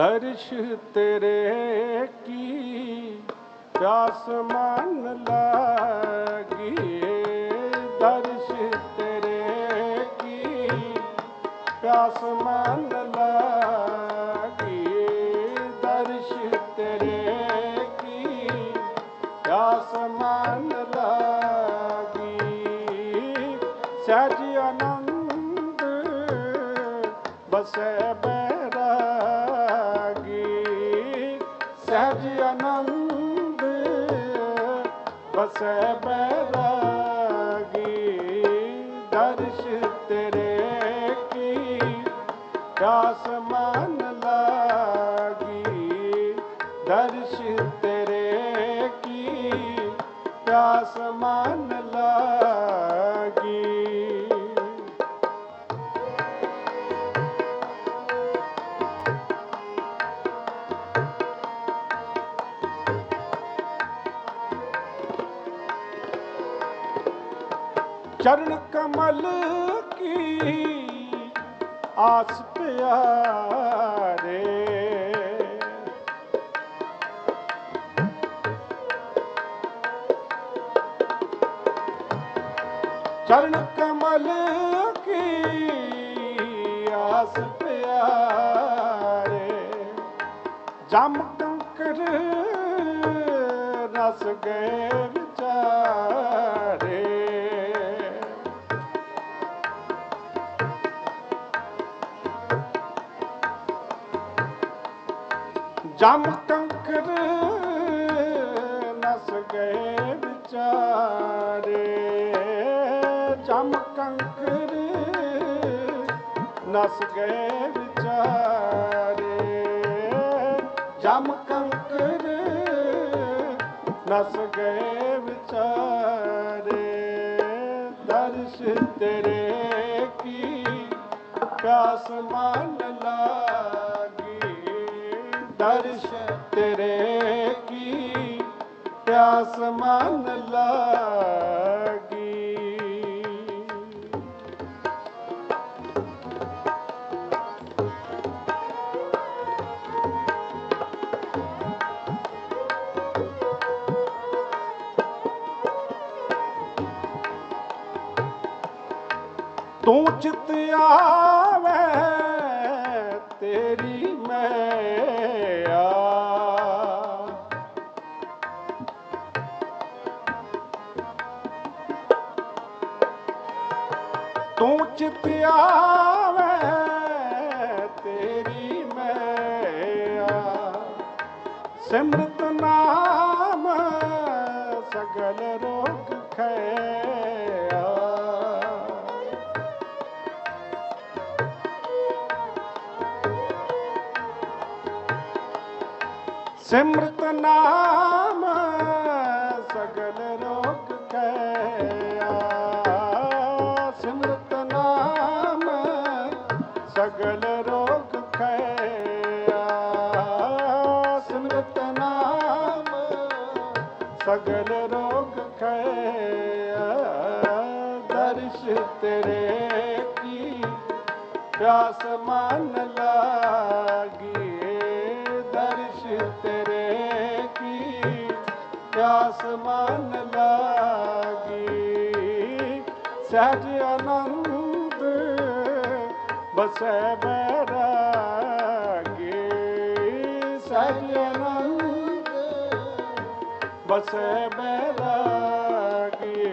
ਦਰਸ਼ ਤੇਰੇ ਕੀ ਪਿਆਸ ਮਨ ਲਾਗੀ? ਦਰਸ਼ ਤੇਰੇ ਕੀ ਪਿਆਸ ਮਨ ਲਾਗੀ? ਦਰਸ਼ ਤੇਰੇ ਕੀ ਪਿਆਸ ਮਨ ਲਾਗੀ? ਸਹਿਜ ਆਨੰਦ ਬਸੈ ਬਸੈ ਬੈਰਾਗੀ ਦਰਸ਼ ਤੇਰੇ ਕੀ? ਪਿਆਸ ਮਨ ਚਰਨ ਕਮਲ ਕੀ ਆਸ ਪਿਆਰੇ। ਚਰਨ ਕਮਲ ਕੀ ਆਸ ਪਿਆਰੇ। ਜਮ ਕੰਕਰ ਰਸ ਗਏ ਜਮ ਕੰਕਰ ਨਸ ਗਏ ਵਿਚਾਰੇ। ਜਮ ਕੰਕਰ ਨਸ ਗਏ ਵਿਚਾਰੇ। ਜਮ ਕੰਕਰ ਨਸ ਗਏ ਵਿਚਾਰੇ। ਦਰਸ਼ ਤੇਰੇ ਕੀ ਪਿਆਸ ਮੰਨ ਲਾਗੀ ਦਰਸ਼ ਤੇਰੇ ਕੀ ਪਿਆਸ ਮਨ ਲਾਗੀ। ਤੂੰ ਚਿਤ ਆਵੇ ਤੇਰੀ ਤੂੰ ਤੇਰੀ ਮੈਆ ਸਿਮਰਤ ਨਾਮ ਸਗਲ ਰੋਗ ਖਿਆ ਸਿਮਰਤ ਨਾਮ ਸਗਲ ਰੋਗ ਖਿਆ ਸਿਮਰਤ ਨਾਮ ਸਗਲ ਰੋਗ ਖਿਆ ਦਰਸ਼ ਤੇਰੇ ਕੀ ਪਿਆਸ ਮਨ ਲਾਗੀ। ਦਰਸ਼ ਤੇਰੇ ਕੀ ਪਿਆਸ ਮਨ ਲਾਗੀ। ਸਹਿਜ ਬਸੈ ਬੈਰਾਗੀ ਸਹਿਜ ਆਨੰਦ ਬਸੈ ਬੈਰਾਗੀ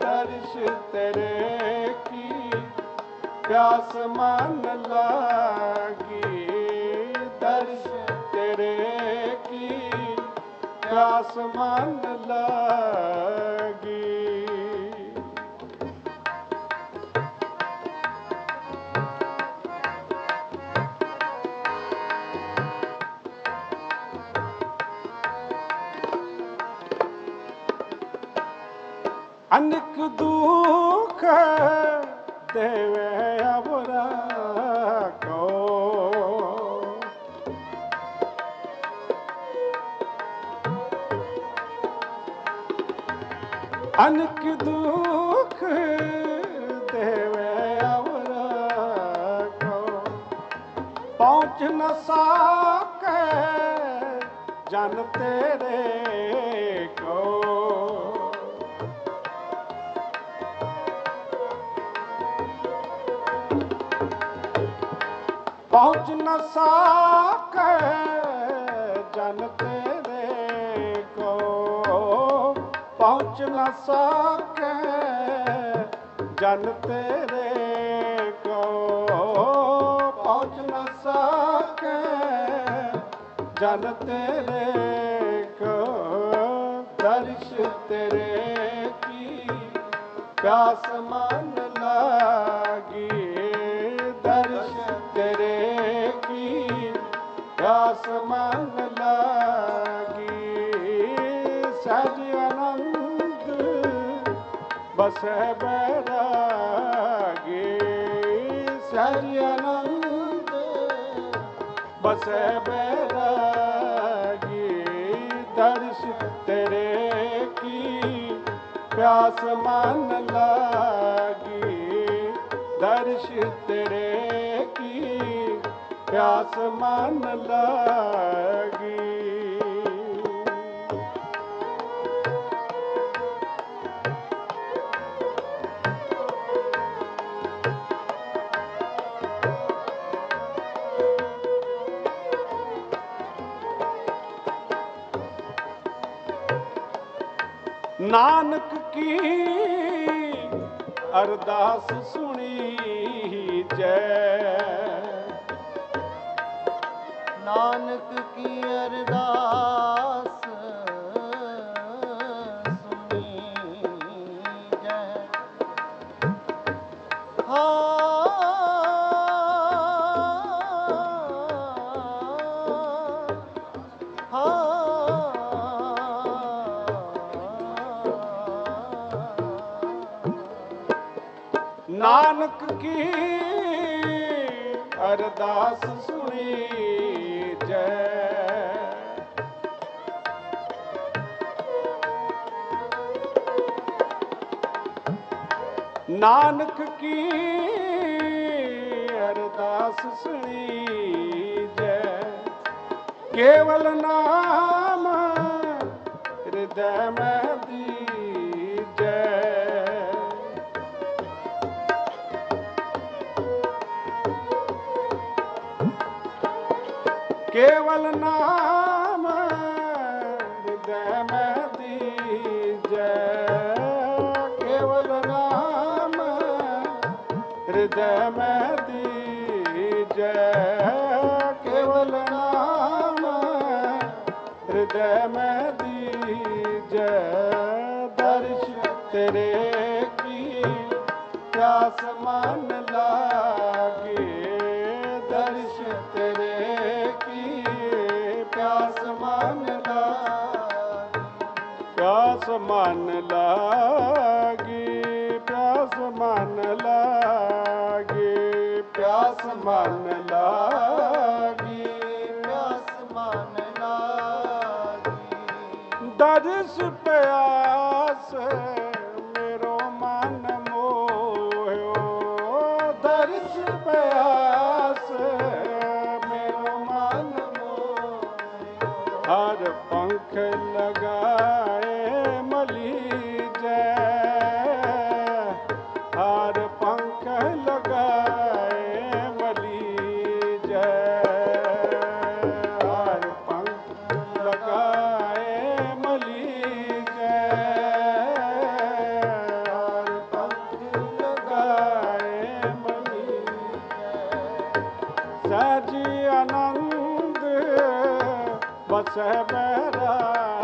ਦਰਸ਼ ਤੇਰੇ ਕੀ ਪਿਆਸ ਮਨ ਲਾਗੀ ਦਰਸ਼ ਤੇਰੇ ਕੀ ਪਿਆਸ ਮਨ ਲਾਗੀ ਅਨਕ ਦੁਖ ਦੇਵੇ ਅਵਰਾ ਕੋ ਅਨਕ ਦੁਖ ਦੇਵੇ ਅਵਰਾ ਕੋ ਪਹੁੰਚ ਪਹੁੰਚ ਨ ਸਾਕੇ ਜਨ ਪਹੁੰਚ ਨਾ ਸਾਕੇ ਜਨ ਤੇਰੇ ਕੋ ਪਹੁੰਚ ਨ ਸਾਕੇ ਜਨ ਤੇਰੇ ਕੋ ਪਹੁੰਚ ਨ ਸਾਕੇ ਜਨ ਤੇਰੇ ਕੋ ਦਰਸ਼ ਤੇਰੇ ਕੀ, ਪਿਆਸ ਮਨ ਲਾਗੀ। ਪਿਆਸ ਮਨ ਲਾਗੀ ਸਜ ਆਨੰਦ ਬਸੈ ਬੈਰਾਗੀ ਸਜ ਆਨੰਦ ਬਸੈ ਬੈਰਾਗੀ, ਦਰਸ਼ ਤੇਰੇ ਕੀ ਪਿਆਸ ਮਨ ਲਾਗੀ, ਦਰਸ਼ ਤੇਰੇ ਪਿਆਸ ਮਨ ਲਾਗੀ। ਨਾਨਕ ਕੀ ਅਰਦਾਸ ਸੁਣੀ ਜੈ। ਨਾਨਕ ਕੀ ਅਰਦਾਸ ਸੁਣੀ ਜੈ। ਹਾਂ। ਨਾਨਕ ਕੀ ਅਰਦਾਸ ਸੁਣੀ ਜੈ ਨਾਨਕ ਕੀ ਅਰਦਾਸ ਸੁਣੀ ਜੈ ਕੇਵਲ ਨਾਮ ਹਿਰਦੈ ਮੈਂ ਕੇਵਲ ਨਾਮ ਹਿਰਦੈ ਮੈਂ ਦੀਜੈ ਕੇਵਲ ਨਾਮ ਹਿਰਦੈ ਮੈਂ ਦੀਜੈ ਕੇਵਲ ਨਾਮ ਹਿਰਦੈ ਮੈਂ ਦੀਜੈ ਦਰਸ਼ ਤੇਰੇ ਮਨ ਲਾਗੀ ਪਿਆਸ ਮਨ ਲਾਗੀ ਪਿਆਸ ਮਨ ਲਾਗੀ ਪਿਆਸ ਮਨ ਲਾਗੀ। ਦਰਸ ਪਿਆਸ ਸਜੀ ਆਨੰਦ ਬਸੈ ਬੈਰਾਗੀ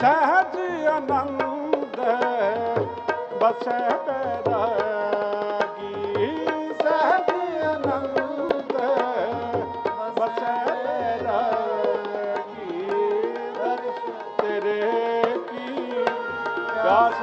ਸਹਜ ਆਨੰਦ ਬਸੈ ਬੈਰਾਗੀ ਸਹਜ ਆਨੰਦ ਬਸੈ ਬੈਰਾਗੀ ਦਰਸ਼ ਤੇਰੇ ਕੀ? ਪਿਆਸ